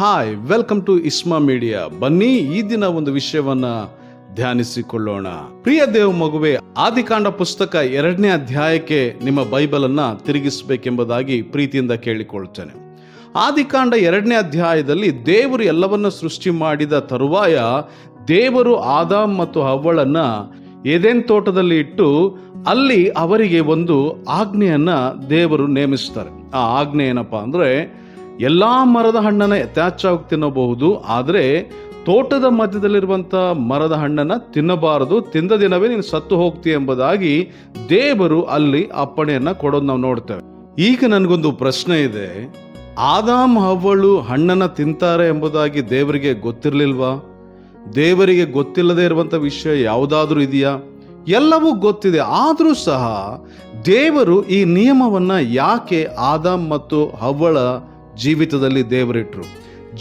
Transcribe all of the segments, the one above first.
Hi welcome to Isma media ಬನ್ನಿ ಈ ದಿನ ಒಂದು ವಿಷಯವನ್ನ ಧ್ಯಾನಿಸಿಕೊಳ್ಳೋಣ. ಪ್ರಿಯ ದೇವ ಮಗುವೆ, ಆದಿಕಾಂಡ ಪುಸ್ತಕ ಎರಡನೇ ಅಧ್ಯಾಯಕ್ಕೆ ನಿಮ್ಮ ಬೈಬಲ್ ಅನ್ನ ತಿರುಗಿಸಬೇಕೆಂಬುದಾಗಿ ಪ್ರೀತಿಯಿಂದ ಕೇಳಿಕೊಳ್ತೇನೆ. ಆದಿಕಾಂಡ ಎರಡನೇ ಅಧ್ಯಾಯದಲ್ಲಿ ದೇವರು ಎಲ್ಲವನ್ನ ಸೃಷ್ಟಿ ಮಾಡಿದ ತರುವಾಯ ದೇವರು ಆದಾಮ್ ಮತ್ತು ಹವ್ವಳನ್ನ ಎದೆನ್ ತೋಟದಲ್ಲಿ ಇಟ್ಟು ಅಲ್ಲಿ ಅವರಿಗೆ ಒಂದು ಆಜ್ಞೆಯನ್ನ ದೇವರು ನೇಮಿಸ್ತಾರೆ. ಆ ಆಜ್ಞೆ ಏನಪ್ಪಾ ಅಂದ್ರೆ ಎಲ್ಲಾ ಮರದ ಹಣ್ಣನ್ನು ಯಥೇಚ್ಛವಾಗಿ ತಿನ್ನಬಹುದು, ಆದರೆ ತೋಟದ ಮಧ್ಯದಲ್ಲಿರುವಂಥ ಮರದ ಹಣ್ಣನ್ನು ತಿನ್ನಬಾರದು. ತಿಂದ ದಿನವೇ ನೀನು ಸತ್ತು ಹೋಗ್ತೀಯ ಎಂಬುದಾಗಿ ದೇವರು ಅಲ್ಲಿ ಅಪ್ಪಣೆಯನ್ನು ಕೊಡೋದು ನಾವು ನೋಡ್ತೇವೆ. ಈಗ ನನಗೊಂದು ಪ್ರಶ್ನೆ ಇದೆ. ಆದಾಮ್ ಹವ್ವಳು ಹಣ್ಣನ್ನು ತಿಂತಾರೆ ಎಂಬುದಾಗಿ ದೇವರಿಗೆ ಗೊತ್ತಿರಲಿಲ್ವಾ? ದೇವರಿಗೆ ಗೊತ್ತಿಲ್ಲದೆ ಇರುವಂಥ ವಿಷಯ ಯಾವುದಾದ್ರೂ ಇದೆಯಾ? ಎಲ್ಲವೂ ಗೊತ್ತಿದೆ, ಆದರೂ ಸಹ ದೇವರು ಈ ನಿಯಮವನ್ನ ಯಾಕೆ ಆದಾಮ್ ಮತ್ತು ಹವ್ವಳ ಜೀವಿತದಲ್ಲಿ ದೇವರಿಟ್ಟರು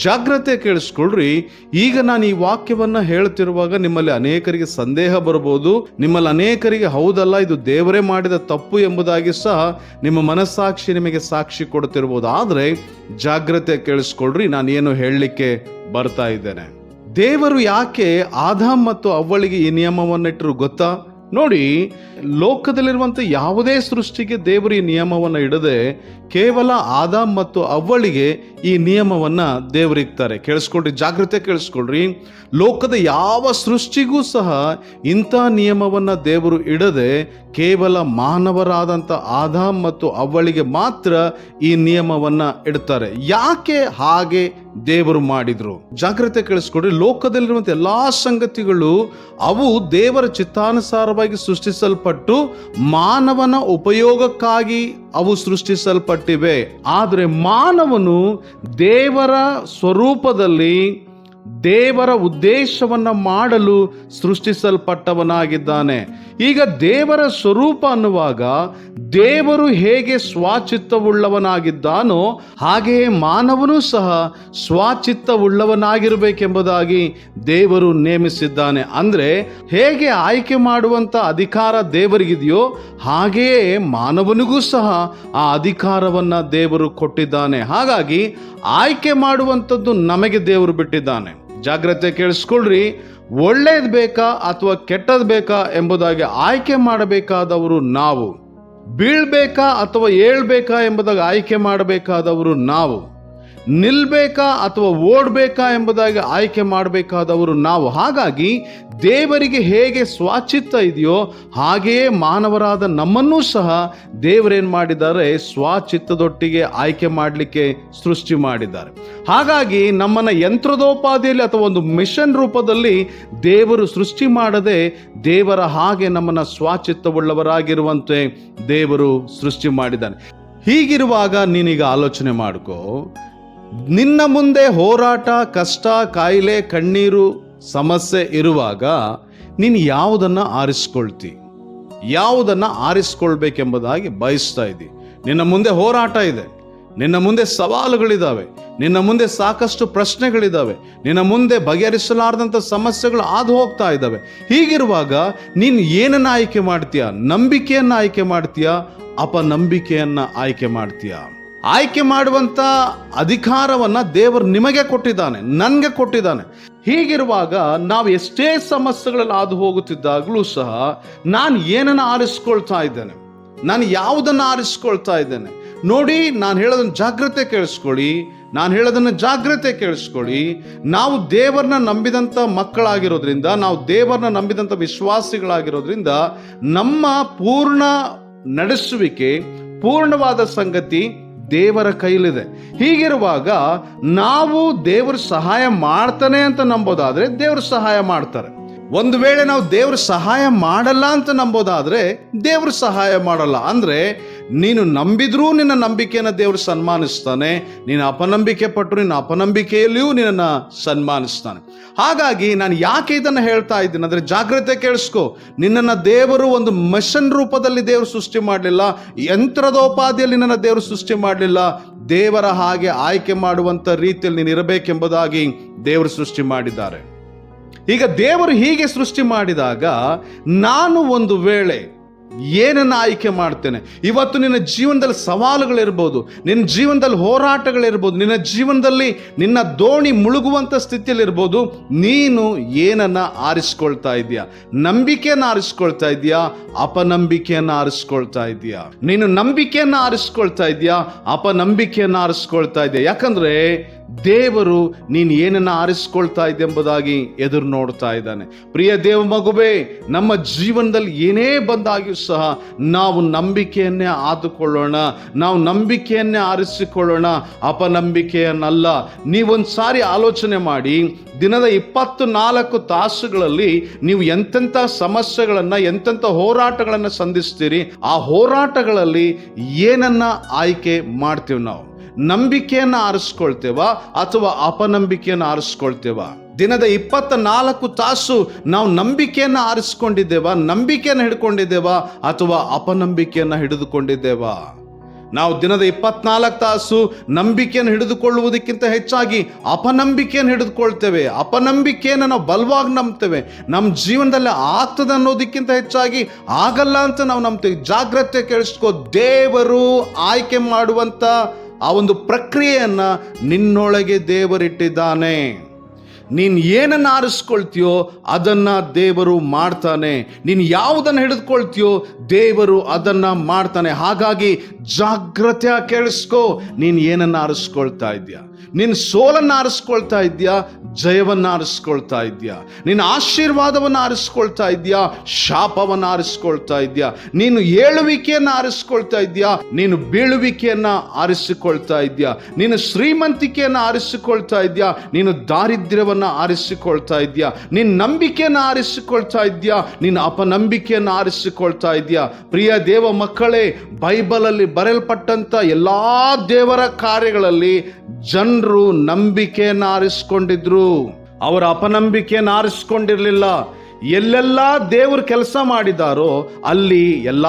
ಜಾಗ್ರತೆ ಕೇಳಿಸ್ಕೊಳ್ರಿ. ಈಗ ನಾನು ಈ ವಾಕ್ಯವನ್ನ ಹೇಳ್ತಿರುವಾಗ ನಿಮ್ಮಲ್ಲಿ ಅನೇಕರಿಗೆ ಸಂದೇಹ ಬರಬಹುದು. ನಿಮ್ಮಲ್ಲಿ ಅನೇಕರಿಗೆ ಹೌದಲ್ಲ, ಇದು ದೇವರೇ ಮಾಡಿದ ತಪ್ಪು ಎಂಬುದಾಗಿ ಸಹ ನಿಮ್ಮ ಮನಸ್ಸಾಕ್ಷಿ ನಿಮಗೆ ಸಾಕ್ಷಿ ಕೊಡ್ತಿರ್ಬೋದು. ಆದರೆ ಜಾಗ್ರತೆ ಕೇಳಿಸ್ಕೊಳ್ರಿ, ನಾನು ಏನು ಹೇಳಲಿಕ್ಕೆ ಬರ್ತಾ ಇದ್ದೇನೆ. ದೇವರು ಯಾಕೆ ಆದಾಮ್ ಮತ್ತು ಅವ್ವಳಿಗೆ ಈ ನಿಯಮವನ್ನಿಟ್ಟರು ಗೊತ್ತಾ? ನೋಡಿ ಲೋಕದಲ್ಲಿರುವಂಥ ಯಾವುದೇ ಸೃಷ್ಟಿಗೆ ದೇವರು ಈ ನಿಯಮವನ್ನು ಇಡದೆ ಕೇವಲ ಆದಾಮ್ ಮತ್ತು ಅವ್ವಳಿಗೆ ಈ ನಿಯಮವನ್ನ ದೇವರಿಗ್ತಾರೆ ಕೇಳಿಸ್ಕೊಳ್ರಿ, ಜಾಗ್ರತೆ ಕೇಳಿಸ್ಕೊಳ್ರಿ. ಲೋಕದ ಯಾವ ಸೃಷ್ಟಿಗೂ ಸಹ ಇಂಥ ನಿಯಮವನ್ನ ದೇವರು ಇಡದೆ ಕೇವಲ ಮಾನವರಾದಂಥ ಆದಾಮ್ ಮತ್ತು ಅವ್ವಳಿಗೆ ಮಾತ್ರ ಈ ನಿಯಮವನ್ನ ಇಡ್ತಾರೆ. ಯಾಕೆ ಹಾಗೆ ದೇವರು ಮಾಡಿದರು? ಜಾಗ್ರತೆ ಕೇಳಿಸ್ಕೊಡ್ರಿ ಲೋಕದಲ್ಲಿರುವಂಥ ಎಲ್ಲಾ ಸಂಗತಿಗಳು ಅವು ದೇವರ ಚಿತ್ತಾನುಸಾರವಾಗಿ ಸೃಷ್ಟಿಸಲ್ಪಟ್ಟು ಮಾನವನ ಉಪಯೋಗಕ್ಕಾಗಿ ಅವು ಸೃಷ್ಟಿಸಲ್ಪಟ್ಟಿವೆ. ಆದರೆ ಮಾನವನು ದೇವರ ಸ್ವರೂಪದಲ್ಲಿ ದೇವರ ಉದ್ದೇಶವನ್ನ ಮಾಡಲು ಸೃಷ್ಟಿಸಲ್ಪಟ್ಟವನಾಗಿದ್ದಾನೆ. ಈಗ ದೇವರ ಸ್ವರೂಪ ಅನ್ನುವಾಗ ದೇವರು ಹೇಗೆ ಸ್ವಾಚಿತ್ತವುಳ್ಳವನಾಗಿದ್ದಾನೋ ಹಾಗೆಯೇ ಮಾನವನು ಸಹ ಸ್ವಾಚಿತ್ತವುಳ್ಳವನಾಗಿರಬೇಕೆಂಬುದಾಗಿ ದೇವರು ನೇಮಿಸಿದ್ದಾನೆ. ಅಂದ್ರೆ ಹೇಗೆ ಆಯ್ಕೆ ಮಾಡುವಂತ ಅಧಿಕಾರ ದೇವರಿಗಿದೆಯೋ ಹಾಗೆಯೇ ಮಾನವನಿಗೂ ಸಹ ಆ ಅಧಿಕಾರವನ್ನ ದೇವರು ಕೊಟ್ಟಿದ್ದಾನೆ. ಹಾಗಾಗಿ ಆಯ್ಕೆ ಮಾಡುವಂಥದ್ದು ನಮಗೆ ದೇವರು ಬಿಟ್ಟಿದ್ದಾನೆ. ಜಾಗ್ರತೆ ಕೇಳಿಸ್ಕೊಳ್ರಿ. ಒಳ್ಳೇದು ಬೇಕಾ ಅಥವಾ ಕೆಟ್ಟದ್ ಬೇಕಾ ಎಂಬುದಾಗಿ ಆಯ್ಕೆ ಮಾಡಬೇಕಾದವರು ನಾವು. ಬೀಳ್ಬೇಕಾ ಅಥವಾ ಏಳ್ಬೇಕಾ ಎಂಬುದಾಗಿ ಆಯ್ಕೆ ಮಾಡಬೇಕಾದವರು ನಾವು. ನಿಲ್ಬೇಕಾ ಅಥವಾ ಓಡ್ಬೇಕಾ ಎಂಬುದಾಗಿ ಆಯ್ಕೆ ಮಾಡಬೇಕಾದವರು ನಾವು. ಹಾಗಾಗಿ ದೇವರಿಗೆ ಹೇಗೆ ಸ್ವಾಚಿತ್ತ ಇದೆಯೋ ಹಾಗೆಯೇ ಮಾನವರಾದ ನಮ್ಮನ್ನೂ ಸಹ ದೇವರೇನು ಮಾಡಿದ್ದಾರೆ? ಸ್ವಾಚಿತ್ತದೊಟ್ಟಿಗೆ ಆಯ್ಕೆ ಮಾಡಲಿಕ್ಕೆ ಸೃಷ್ಟಿ ಮಾಡಿದ್ದಾರೆ. ಹಾಗಾಗಿ ನಮ್ಮನ್ನು ಯಂತ್ರದೋಪಾದಿಯಲ್ಲಿ ಅಥವಾ ಒಂದು ಮಿಷನ್ ರೂಪದಲ್ಲಿ ದೇವರು ಸೃಷ್ಟಿ ಮಾಡದೆ ದೇವರ ಹಾಗೆ ನಮ್ಮನ್ನು ಸ್ವಾಚಿತ್ತವುಳ್ಳವರಾಗಿರುವಂತೆ ದೇವರು ಸೃಷ್ಟಿ ಮಾಡಿದ್ದಾನೆ. ಹೀಗಿರುವಾಗ ನೀನೀಗ ಆಲೋಚನೆ ಮಾಡ್ಕೋ. ನಿನ್ನ ಮುಂದೆ ಹೋರಾಟ, ಕಷ್ಟ, ಕಾಯಿಲೆ, ಕಣ್ಣೀರು, ಸಮಸ್ಯೆ ಇರುವಾಗ ನೀನು ಯಾವುದನ್ನು ಆರಿಸ್ಕೊಳ್ತಿ? ಯಾವುದನ್ನು ಆರಿಸ್ಕೊಳ್ಬೇಕೆಂಬುದಾಗಿ ಬಯಸ್ತಾ ಇದ್ದಿ. ನಿನ್ನ ಮುಂದೆ ಹೋರಾಟ ಇದೆ. ನಿನ್ನ ಮುಂದೆ ಸವಾಲುಗಳಿದ್ದಾವೆ ನಿನ್ನ ಮುಂದೆ ಸಾಕಷ್ಟು ಪ್ರಶ್ನೆಗಳಿದ್ದಾವೆ ನಿನ್ನ ಮುಂದೆ ಬಗೆಹರಿಸಲಾರದಂಥ ಸಮಸ್ಯೆಗಳು ಹಾದು ಹೋಗ್ತಾ ಇದ್ದಾವೆ ಹೀಗಿರುವಾಗ ನೀನು ಏನನ್ನು ಆಯ್ಕೆ ಮಾಡ್ತೀಯ? ನಂಬಿಕೆಯನ್ನು ಆಯ್ಕೆ ಮಾಡ್ತೀಯಾ? ಅಪನಂಬಿಕೆಯನ್ನು ಆಯ್ಕೆ ಮಾಡ್ತೀಯ? ಆಯ್ಕೆ ಮಾಡುವಂತ ಅಧಿಕಾರವನ್ನ ದೇವರು ನಿಮಗೆ ಕೊಟ್ಟಿದ್ದಾನೆ, ನನಗೆ ಕೊಟ್ಟಿದ್ದಾನೆ. ಹೀಗಿರುವಾಗ ನಾವು ಎಷ್ಟೇ ಸಮಸ್ಯೆಗಳಲ್ಲಿ ಹಾದು ಹೋಗುತ್ತಿದ್ದಾಗಲೂ ಸಹ ನಾನು ಏನನ್ನು ಆರಿಸ್ಕೊಳ್ತಾ ಇದ್ದೇನೆ, ನಾನು ಯಾವುದನ್ನು ಆರಿಸ್ಕೊಳ್ತಾ ಇದ್ದೇನೆ, ನೋಡಿ ನಾನು ಹೇಳೋದನ್ನು ಜಾಗ್ರತೆ ಕೇಳಿಸ್ಕೊಳ್ಳಿ, ನಾನು ಹೇಳೋದನ್ನು ಜಾಗ್ರತೆ ಕೇಳಿಸ್ಕೊಳ್ಳಿ, ನಾವು ದೇವರನ್ನ ನಂಬಿದಂಥ ಮಕ್ಕಳಾಗಿರೋದ್ರಿಂದ, ನಾವು ದೇವರನ್ನ ನಂಬಿದಂಥ ವಿಶ್ವಾಸಿಗಳಾಗಿರೋದ್ರಿಂದ ನಮ್ಮ ಪೂರ್ಣ ನಡೆಸುವಿಕೆ, ಪೂರ್ಣವಾದ ಸಂಗತಿ ದೇವರ ಕೈಲಿದೆ. ಹೀಗಿರುವಾಗ ನಾವು ದೇವರ ಸಹಾಯ ಮಾಡ್ತಾನೆ ಅಂತ ನಂಬೋದಾದ್ರೆ ದೇವರು ಸಹಾಯ ಮಾಡ್ತಾರೆ. ಒಂದು ವೇಳೆ ನಾವು ದೇವ್ರ ಸಹಾಯ ಮಾಡಲ್ಲ ಅಂತ ನಂಬೋದಾದ್ರೆ ದೇವ್ರ ಸಹಾಯ ಮಾಡಲ್ಲ. ಅಂದ್ರೆ ನೀನು ನಂಬಿದ್ರೂ ನಿನ್ನ ನಂಬಿಕೆಯನ್ನು ದೇವರು ಸನ್ಮಾನಿಸ್ತಾನೆ. ನೀನು ಅಪನಂಬಿಕೆ ಪಟ್ಟರು ನಿನ್ನ ಅಪನಂಬಿಕೆಯಲ್ಲಿಯೂ ನಿನ್ನನ್ನು ಸನ್ಮಾನಿಸ್ತಾನೆ. ಹಾಗಾಗಿ ನಾನು ಯಾಕೆ ಇದನ್ನು ಹೇಳ್ತಾ ಇದ್ದೀನಿ? ಅಂದರೆ ಜಾಗ್ರತೆ ಕೇಳಿಸ್ಕೊ. ನಿನ್ನನ್ನು ದೇವರು ಒಂದು ಮಿಷನ್ ರೂಪದಲ್ಲಿ ದೇವರು ಸೃಷ್ಟಿ ಮಾಡಲಿಲ್ಲ. ಯಂತ್ರದೋಪಾದಿಯಲ್ಲಿ ನಿನ್ನನ್ನು ದೇವರು ಸೃಷ್ಟಿ ಮಾಡಲಿಲ್ಲ. ದೇವರ ಹಾಗೆ ಆಯ್ಕೆ ಮಾಡುವಂಥ ರೀತಿಯಲ್ಲಿ ನೀನು ಇರಬೇಕೆಂಬುದಾಗಿ ದೇವರು ಸೃಷ್ಟಿ ಮಾಡಿದ್ದಾರೆ. ಈಗ ದೇವರು ಹೀಗೆ ಸೃಷ್ಟಿ ಮಾಡಿದಾಗ, ನಾನು ಒಂದು ವೇಳೆ ಏನನ್ನ ಆಯ್ಕೆ ಮಾಡ್ತೇನೆ? ಇವತ್ತು ನಿನ್ನ ಜೀವನದಲ್ಲಿ ಸವಾಲುಗಳಿರ್ಬೋದು, ನಿನ್ನ ಜೀವನದಲ್ಲಿ ಹೋರಾಟಗಳಿರ್ಬೋದು, ನಿನ್ನ ಜೀವನದಲ್ಲಿ ನಿನ್ನ ದೋಣಿ ಮುಳುಗುವಂಥ ಸ್ಥಿತಿಯಲ್ಲಿರ್ಬೋದು, ನೀನು ಏನನ್ನು ಆರಿಸ್ಕೊಳ್ತಾ ಇದೆಯಾ ನಂಬಿಕೆಯನ್ನು ಆರಿಸ್ಕೊಳ್ತಾ ಇದೆಯಾ ಅಪನಂಬಿಕೆಯನ್ನು ಆರಿಸ್ಕೊಳ್ತಾ ಇದೆಯಾ ನೀನು ನಂಬಿಕೆಯನ್ನು ಆರಿಸ್ಕೊಳ್ತಾ ಇದೆಯಾ ಅಪನಂಬಿಕೆಯನ್ನು ಆರಿಸ್ಕೊಳ್ತಾ ಇದೆಯಾ ಯಾಕಂದ್ರೆ ದೇವರು ನೀನು ಏನನ್ನು ಆರಿಸ್ಕೊಳ್ತಾ ಇದ್ದೆ ಎಂಬುದಾಗಿ ಎದುರು ನೋಡ್ತಾ ಇದ್ದಾನೆ. ಪ್ರಿಯ ದೇವ ಮಗುವೇ, ನಮ್ಮ ಜೀವನದಲ್ಲಿ ಏನೇ ಬಂದಾಗಿಯೂ ಸಹ ನಾವು ನಂಬಿಕೆಯನ್ನೇ ಆದುಕೊಳ್ಳೋಣ. ನಾವು ನಂಬಿಕೆಯನ್ನೇ ಆರಿಸಿಕೊಳ್ಳೋಣ. ಅಪನಂಬಿಕೆಯನ್ನಲ್ಲ. ನೀವೊಂದು ಸಾರಿ ಆಲೋಚನೆ ಮಾಡಿ, ದಿನದ ಇಪ್ಪತ್ತು ನಾಲ್ಕು ತಾಸುಗಳಲ್ಲಿ ನೀವು ಎಂತೆಂಥ ಸಮಸ್ಯೆಗಳನ್ನು, ಎಂತೆಂಥ ಹೋರಾಟಗಳನ್ನು ಸಂಧಿಸ್ತೀರಿ, ಆ ಹೋರಾಟಗಳಲ್ಲಿ ಏನನ್ನ ಆಯ್ಕೆ ಮಾಡ್ತೀವಿ ನಾವು? ನಂಬಿಕೆಯನ್ನು ಆರಿಸ್ಕೊಳ್ತೇವ ಅಥವಾ ಅಪನಂಬಿಕೆಯನ್ನು ಆರಿಸ್ಕೊಳ್ತೇವ? ದಿನದ ಇಪ್ಪತ್ತ ನಾಲ್ಕು ತಾಸು ನಾವು ನಂಬಿಕೆಯನ್ನು ಆರಿಸ್ಕೊಂಡಿದ್ದೇವ, ನಂಬಿಕೆಯನ್ನು ಹಿಡ್ಕೊಂಡಿದ್ದೇವ ಅಥವಾ ಅಪನಂಬಿಕೆಯನ್ನು ಹಿಡಿದುಕೊಂಡಿದ್ದೇವ? ನಾವು ದಿನದ ಇಪ್ಪತ್ನಾಲ್ಕು ತಾಸು ನಂಬಿಕೆಯನ್ನು ಹಿಡಿದುಕೊಳ್ಳುವುದಕ್ಕಿಂತ ಹೆಚ್ಚಾಗಿ ಅಪನಂಬಿಕೆಯನ್ನು ಹಿಡಿದುಕೊಳ್ತೇವೆ. ಅಪನಂಬಿಕೆಯನ್ನು ನಾವು ಬಲವಾಗಿ ನಂಬ್ತೇವೆ. ನಮ್ಮ ಜೀವನದಲ್ಲಿ ಆಗ್ತದೆ ಅನ್ನೋದಕ್ಕಿಂತ ಹೆಚ್ಚಾಗಿ ಆಗಲ್ಲ ಅಂತ ನಾವು ನಂಬ್ತೇವೆ. ಜಾಗ್ರತೆ ಕೇಳಿಸ್ಕೋ ದೇವರು ಆಯ್ಕೆ ಮಾಡುವಂತ ಆ ಒಂದು ಪ್ರಕ್ರಿಯೆಯನ್ನು ನಿನ್ನೊಳಗೆ ದೇವರಿಟ್ಟಿದ್ದಾನೆ. ನೀನು ಏನನ್ನು ಆರಿಸ್ಕೊಳ್ತೀಯೋ ಅದನ್ನು ದೇವರು ಮಾಡ್ತಾನೆ. ನೀನು ಯಾವುದನ್ನು ಹಿಡಿದುಕೊಳ್ತೀಯೋ ದೇವರು ಅದನ್ನು ಮಾಡ್ತಾನೆ. ಹಾಗಾಗಿ ಜಾಗ್ರತೆ ಕೇಳಿಸ್ಕೋ, ನೀನು ಏನನ್ನು ಆರಿಸ್ಕೊಳ್ತಾ ಇದೆಯಾ? ನಿನ್ನ ಸೋಲನ್ನು ಆರಿಸ್ಕೊಳ್ತಾ ಇದೆಯಾ? ಜಯವನ್ನು ಆರಿಸ್ಕೊಳ್ತಾ ಇದೆಯಾ? ನಿನ್ನ ಆಶೀರ್ವಾದವನ್ನು ಆರಿಸ್ಕೊಳ್ತಾ ಇದೆಯಾ? ಶಾಪವನ್ನು ಆರಿಸ್ಕೊಳ್ತಾ ಇದೆಯಾ? ನೀನು ಏಳುವಿಕೆಯನ್ನು ಆರಿಸ್ಕೊಳ್ತಾ ಇದೆಯಾ? ನೀನು ಬೀಳುವಿಕೆಯನ್ನ ಆರಿಸಿಕೊಳ್ತಾ ಇದೆಯಾ? ನೀನು ಶ್ರೀಮಂತಿಕೆಯನ್ನು ಆರಿಸಿಕೊಳ್ತಾ ಇದೆಯಾ? ನೀನು ದಾರಿದ್ರ್ಯವನ್ನು ಆರಿಸಿಕೊಳ್ತಾ ಇದೆಯಾ? ನಿನ್ನ ನಂಬಿಕೆಯನ್ನು ಆರಿಸಿಕೊಳ್ತಾ ಇದೆಯಾ? ನಿನ್ನ ಅಪನಂಬಿಕೆಯನ್ನು ಆರಿಸಿಕೊಳ್ತಾ ಇದೆಯಾ? ಪ್ರಿಯ ದೇವ ಮಕ್ಕಳೇ, ಬೈಬಲಲ್ಲಿ ಬರೆಯಲ್ಪಟ್ಟಂತ ಎಲ್ಲ ದೇವರ ಕಾರ್ಯಗಳಲ್ಲಿ ಜನರು ನಂಬಿಕೆಯನ್ನು ಆರಿಸ್ಕೊಂಡಿದ್ರು ಅವರ ಅಪನಂಬಿಕೆಯನ್ನು ಆರಿಸ್ಕೊಂಡಿರಲಿಲ್ಲ ಎಲ್ಲೆಲ್ಲ ದೇವರು ಕೆಲಸ ಮಾಡಿದಾರೋ ಅಲ್ಲಿ ಎಲ್ಲ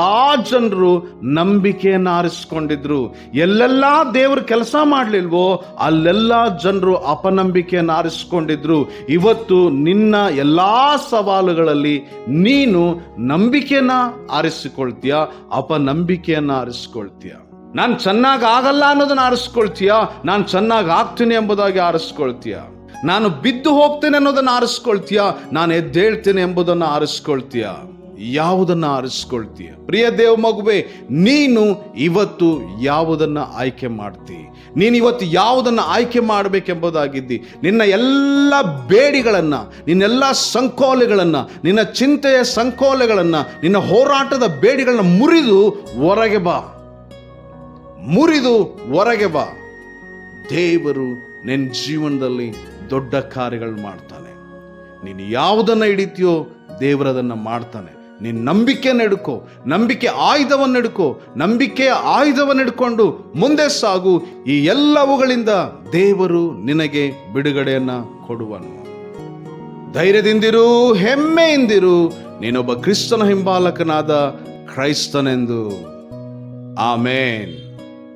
ಜನರು ನಂಬಿಕೆಯನ್ನು ಆರಿಸ್ಕೊಂಡಿದ್ರು. ಎಲ್ಲೆಲ್ಲ ದೇವರು ಕೆಲಸ ಮಾಡಲಿಲ್ವೋ ಅಲ್ಲೆಲ್ಲ ಜನರು ಅಪನಂಬಿಕೆಯನ್ನು ಆರಿಸ್ಕೊಂಡಿದ್ರು. ಇವತ್ತು ನಿನ್ನ ಎಲ್ಲಾ ಸವಾಲುಗಳಲ್ಲಿ ನೀನು ನಂಬಿಕೆಯನ್ನ ಆರಿಸಿಕೊಳ್ತೀಯ, ಅಪನಂಬಿಕೆಯನ್ನ ಆರಿಸ್ಕೊಳ್ತೀಯ? ನಾನು ಚೆನ್ನಾಗಿ ಆಗಲ್ಲ ಅನ್ನೋದನ್ನ ಆರಿಸ್ಕೊಳ್ತೀಯ, ನಾನು ಚೆನ್ನಾಗಿ ಆಗ್ತೀನಿ ಎಂಬುದಾಗಿ ಆರಿಸ್ಕೊಳ್ತೀಯ? ನಾನು ಬಿದ್ದು ಹೋಗ್ತೇನೆ ಅನ್ನೋದನ್ನು ಆರಿಸ್ಕೊಳ್ತೀಯ? ನಾನು ಎದ್ದೇಳ್ತೇನೆ ಎಂಬುದನ್ನು ಆರಿಸ್ಕೊಳ್ತೀಯ? ಯಾವುದನ್ನು ಆರಿಸ್ಕೊಳ್ತೀಯ? ಪ್ರಿಯ ದೇವ ಮಗುವೆ, ನೀನು ಇವತ್ತು ಯಾವುದನ್ನು ಆಯ್ಕೆ ಮಾಡ್ತಿ? ನೀನು ಇವತ್ತು ಯಾವುದನ್ನು ಆಯ್ಕೆ ಮಾಡಬೇಕೆಂಬುದಾಗಿದ್ದಿ? ನಿನ್ನ ಎಲ್ಲ ಬೇಡಿಗಳನ್ನು, ನಿನ್ನೆಲ್ಲ ಸಂಕೋಲೆಗಳನ್ನು, ನಿನ್ನ ಚಿಂತೆಯ ಸಂಕೋಲೆಗಳನ್ನು, ನಿನ್ನ ಹೋರಾಟದ ಬೇಡಿಗಳನ್ನ ಮುರಿದು ಹೊರಗೆ ಬಾ. ಮುರಿದು ಹೊರಗೆ ಬಾ. ದೇವರು ನಿನ್ನ ಜೀವನದಲ್ಲಿ ದೊಡ್ಡ ಕಾರ್ಯಗಳು ಮಾಡ್ತಾನೆ. ನೀನು ಯಾವುದನ್ನು ಹಿಡಿತೀಯೋ ದೇವರದನ್ನು ಮಾಡ್ತಾನೆ. ನೀನು ನಂಬಿಕೆ ನಡ್ಕೋ, ನಂಬಿಕೆ ಆಯುಧವನ್ನು ಹಿಡ್ಕೋ ನಂಬಿಕೆಯ ಆಯುಧವನ್ನು ಹಿಡ್ಕೊಂಡು ಮುಂದೆ ಸಾಗು. ಈ ಎಲ್ಲವುಗಳಿಂದ ದೇವರು ನಿನಗೆ ಬಿಡುಗಡೆಯನ್ನು ಕೊಡುವನು. ಧೈರ್ಯದಿಂದಿರು, ಹೆಮ್ಮೆಯಿಂದಿರು, ನೀನೊಬ್ಬ ಕ್ರಿಸ್ತನ ಹಿಂಬಾಲಕನಾದ ಕ್ರೈಸ್ತನೆಂದು. ಆಮೇನ್.